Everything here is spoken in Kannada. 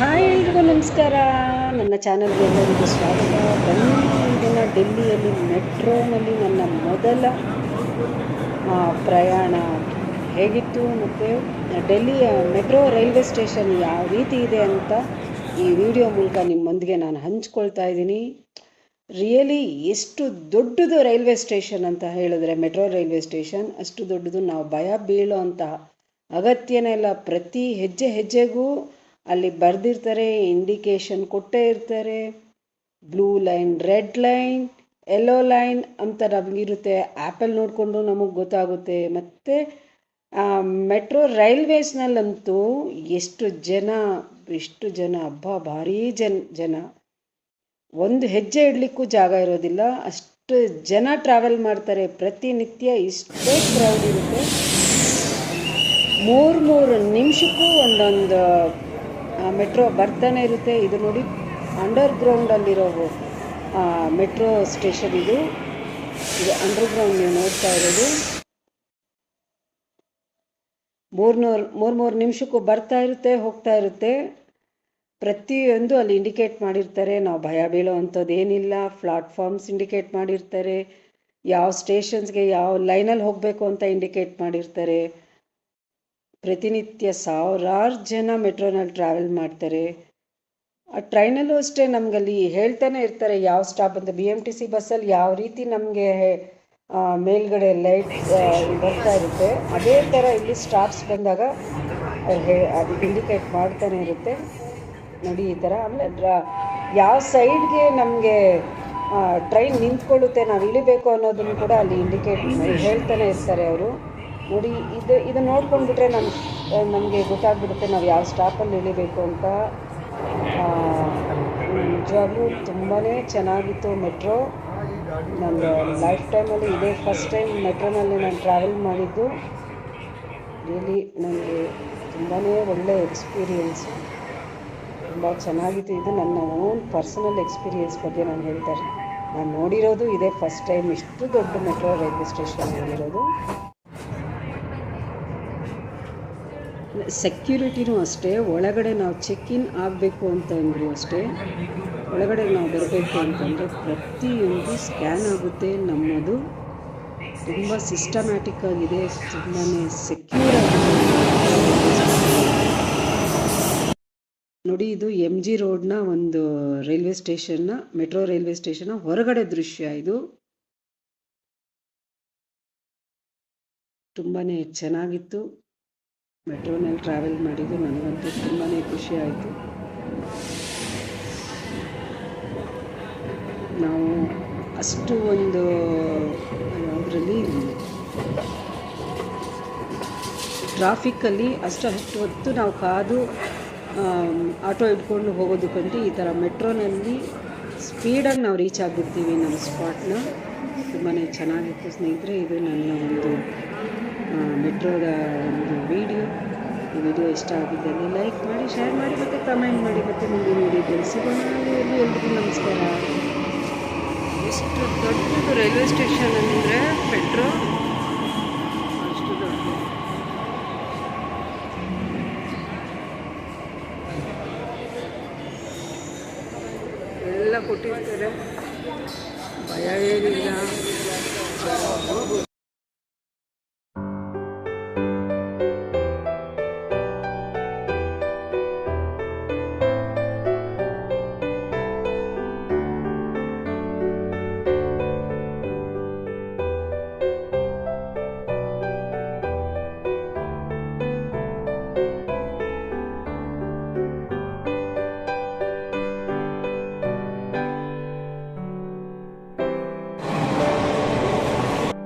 ಹಾಯ್ ಎಲ್ರಿಗೂ ನಮಸ್ಕಾರ. ನನ್ನ ಚಾನಲ್ಗೆ ಎಲ್ಲರಿಗೂ ಸ್ವಾಗತ. ಬನ್ನಿ ಡೆಲ್ಲಿಯಲ್ಲಿ ಮೆಟ್ರೋನಲ್ಲಿ ನನ್ನ ಮೊದಲ ಪ್ರಯಾಣ ಹೇಗಿತ್ತು ಮತ್ತು ಡೆಲ್ಲಿಯ ಮೆಟ್ರೋ ರೈಲ್ವೆ ಸ್ಟೇಷನ್ ಯಾವ ರೀತಿ ಇದೆ ಅಂತ ಈ ವಿಡಿಯೋ ಮೂಲಕ ನಿಮ್ಮೊಂದಿಗೆ ನಾನು ಹಂಚ್ಕೊಳ್ತಾ ಇದ್ದೀನಿ. ರಿಯಲಿ ಎಷ್ಟು ದೊಡ್ಡದು ರೈಲ್ವೆ ಸ್ಟೇಷನ್ ಅಂತ ಹೇಳಿದ್ರೆ ಮೆಟ್ರೋ ರೈಲ್ವೆ ಸ್ಟೇಷನ್, ಅಷ್ಟು ದೊಡ್ಡದು ನಾವು ಭಯ ಬೀಳೋ ಅಂತ ಅಗತ್ಯನೇ ಇಲ್ಲ. ಪ್ರತಿ ಹೆಜ್ಜೆ ಹೆಜ್ಜೆಗೂ ಅಲ್ಲಿ ಬರೆದಿರ್ತಾರೆ ಇಂಡಿಕೇಶನ್ ಕೊಟ್ಟೇ ಇರ್ತಾರೆ. Blue line red line yellow line ಅಂತ ನಮಗಿರುತ್ತೆ. ಆ್ಯಪಲ್ಲಿ ನೋಡಿಕೊಂಡು ನಮಗೆ ಗೊತ್ತಾಗುತ್ತೆ. ಮತ್ತು ಮೆಟ್ರೋ ರೈಲ್ವೇಸ್ನಲ್ಲಂತೂ ಎಷ್ಟು ಜನ ಎಷ್ಟು ಜನ ಹಬ್ಬ ಭಾರೀ ಜನ ಜನ. ಒಂದು ಹೆಜ್ಜೆ ಇಡಲಿಕ್ಕೂ ಜಾಗ ಇರೋದಿಲ್ಲ. ಅಷ್ಟು ಜನ ಟ್ರಾವೆಲ್ ಮಾಡ್ತಾರೆ. ಪ್ರತಿನಿತ್ಯ ಇಷ್ಟೇ ಕ್ರೌಡ್ ಇರುತ್ತೆ. ಮೂರು ಮೂರು ನಿಮಿಷಕ್ಕೂ ಒಂದೊಂದು ಮೆಟ್ರೋ ಬರ್ತಾನೆ ಇರುತ್ತೆ. ಇದು ನೋಡಿ ಅಂಡರ್ ಗ್ರೌಂಡಲ್ಲಿರೋ ಮೆಟ್ರೋ ಸ್ಟೇಷನ್ ಇದು. ಇದು ಅಂಡರ್ ಗ್ರೌಂಡ್ ನೀವು ನೋಡ್ತಾ ಇರೋದು. ಮೂರ್ನೂರು ಮೂರು ಮೂರು ನಿಮಿಷಕ್ಕೂ ಬರ್ತಾ ಇರುತ್ತೆ, ಹೋಗ್ತಾ ಇರುತ್ತೆ. ಪ್ರತಿಯೊಂದು ಅಲ್ಲಿ ಇಂಡಿಕೇಟ್ ಮಾಡಿರ್ತಾರೆ. ನಾವು ಭಯ ಬೀಳೋ ಅಂಥದ್ದು ಏನಿಲ್ಲ. ಪ್ಲಾಟ್ಫಾರ್ಮ್ಸ್ ಇಂಡಿಕೇಟ್ ಮಾಡಿರ್ತಾರೆ. ಯಾವ ಸ್ಟೇಷನ್ಸ್ಗೆ ಯಾವ ಲೈನಲ್ಲಿ ಹೋಗಬೇಕು ಅಂತ ಇಂಡಿಕೇಟ್ ಮಾಡಿರ್ತಾರೆ. ಪ್ರತಿನಿತ್ಯ ಸಾವಿರಾರು ಜನ ಮೆಟ್ರೋನಲ್ಲಿ ಟ್ರಾವೆಲ್ ಮಾಡ್ತಾರೆ. ಆ ಟ್ರೈನಲ್ಲೂ ಅಷ್ಟೇ ನಮಗಲ್ಲಿ ಹೇಳ್ತಾನೆ ಇರ್ತಾರೆ, ಯಾವ ಸ್ಟಾಪ್ ಅಂತ. ಬಿ ಎಂ ಟಿ ಸಿ ಬಸ್ಸಲ್ಲಿ ಯಾವ ರೀತಿ ನಮಗೆ ಮೇಲ್ಗಡೆ ಲೈಟ್ ಬರ್ತಾ ಇರುತ್ತೆ, ಅದೇ ಥರ ಇಲ್ಲಿ ಸ್ಟಾಪ್ಸ್ ಬಂದಾಗ ಹೇ, ಅದು ಇಂಡಿಕೇಟ್ ಮಾಡ್ತಾನೆ ಇರುತ್ತೆ. ನೋಡಿ ಈ ಥರ ಆಮೇಲೆ ಯಾವ ಸೈಡ್ಗೆ ನಮಗೆ ಟ್ರೈನ್ ನಿಂತ್ಕೊಳ್ಳುತ್ತೆ, ನಾವು ಇಳಿಬೇಕು ಅನ್ನೋದನ್ನು ಕೂಡ ಅಲ್ಲಿ ಇಂಡಿಕೇಟ್ ಹೇಳ್ತಾನೆ ಇರ್ತಾರೆ ಅವರು. ನೋಡಿ, ಇದು ಇದು ನೋಡ್ಕೊಂಡ್ಬಿಟ್ರೆ ನಮ್ಮ ನಮಗೆ ಗೊತ್ತಾಗ್ಬಿಡುತ್ತೆ ನಾವು ಯಾವ ಸ್ಟಾಪಲ್ಲಿ ಇಳಿಬೇಕು ಅಂತ. ನಿಜವಾಗ್ಲೂ ತುಂಬಾ ಚೆನ್ನಾಗಿತ್ತು ಮೆಟ್ರೋ. ನನ್ನ ಲೈಫ್ ಟೈಮಲ್ಲಿ ಇದೇ ಫಸ್ಟ್ ಟೈಮ್ ಮೆಟ್ರೋನಲ್ಲಿ ನಾನು ಟ್ರಾವೆಲ್ ಮಾಡಿದ್ದು. ರಿಯಲಿ ನನಗೆ ತುಂಬಾ ಒಳ್ಳೆಯ ಎಕ್ಸ್ಪೀರಿಯೆನ್ಸು ತುಂಬ ಚೆನ್ನಾಗಿತ್ತು. ಇದು ನನ್ನ ಓನ್ ಪರ್ಸನಲ್ ಎಕ್ಸ್ಪೀರಿಯೆನ್ಸ್ ಬಗ್ಗೆ ನಾನು ಹೇಳ್ತಾರೆ ನಾನು ನೋಡಿರೋದು ಇದೇ ಫಸ್ಟ್ ಟೈಮ್ ಇಷ್ಟು ದೊಡ್ಡ ಮೆಟ್ರೋ ರೈಲ್ವೆ ಸ್ಟೇಷನ್ ನೋಡಿರೋದು. ಸೆಕ್ಯೂರಿಟಿನೂ ಅಷ್ಟೇ, ಒಳಗಡೆ ನಾವು ಚೆಕ್ ಇನ್ ಆಗಬೇಕು ಅಂತ ಅಂದರು ಅಷ್ಟೇ, ಒಳಗಡೆ ನಾವು ಬರಬೇಕು ಅಂತಂದರೆ ಪ್ರತಿಯೊಂದು ಸ್ಕ್ಯಾನ್ ಆಗುತ್ತೆ. ನಮ್ಮದು ತುಂಬ ಸಿಸ್ಟಮ್ಯಾಟಿಕ್ ಆಗಿದೆ ತುಂಬಾ ಸೆಕ್ಯೂರ್ ಆಗಿದೆ. ನೋಡಿ, ಇದು ಎಂ ಜಿ ರೋಡ್ನ ಒಂದು ರೈಲ್ವೆ ಸ್ಟೇಷನ್ನ ಮೆಟ್ರೋ ರೈಲ್ವೆ ಸ್ಟೇಷನ್ನ ಹೊರಗಡೆ ದೃಶ್ಯ ಇದು. ತುಂಬಾ ಚೆನ್ನಾಗಿತ್ತು. ಮೆಟ್ರೋನಲ್ಲಿ ಟ್ರಾವೆಲ್ ಮಾಡಿದ್ದು, ನನಗಂತೂ ತುಂಬಾ ಖುಷಿ ಆಯಿತು. ನಾವು ಅಷ್ಟು ಒಂದು, ಅದರಲ್ಲಿ ಟ್ರಾಫಿಕ್ಕಲ್ಲಿ ಅಷ್ಟು ಅಷ್ಟು ಹೊತ್ತು ನಾವು ಕಾದು ಆಟೋ ಇಟ್ಕೊಂಡು ಹೋಗೋದಕ್ಕಂತೂ ಈ ಥರ ಮೆಟ್ರೋನಲ್ಲಿ ಸ್ಪೀಡಾಗಿ ನಾವು ರೀಚ್ ಆಗಿಬಿಡ್ತೀವಿ ನಮ್ಮ ಸ್ಪಾಟ್ನ ತುಂಬಾ ಚೆನ್ನಾಗಿತ್ತು ಸ್ನೇಹಿತರೆ, ಇದು ನನ್ನ ಒಂದು ಮೆಟ್ರೋದ ಒಂದು ವಿಡಿಯೋ ಇಷ್ಟ ಆಗಿದ್ದಲ್ಲಿ ಲೈಕ್ ಮಾಡಿ ಶೇರ್ ಮಾಡಿ ಮತ್ತು ಕಮೆಂಟ್ ಮಾಡಿ ಮತ್ತು ಮುಂದಿನ ವಿಡಿಯೋದಲ್ಲಿ ಸಿಗೋಣ. ಎಲ್ರಿಗೂ ನಮಸ್ಕಾರ. ಎಷ್ಟು ದೊಡ್ಡದು ರೈಲ್ವೆ ಸ್ಟೇಷನ್ ಅಂದರೆ ಪೆಟ್ರೋಲ್ ಅಷ್ಟು ದೊಡ್ಡದು. ಎಲ್ಲ ಕೊಟ್ಟಿರ್ತಾರೆ. ಭಯ ಏನಿಲ್ಲ.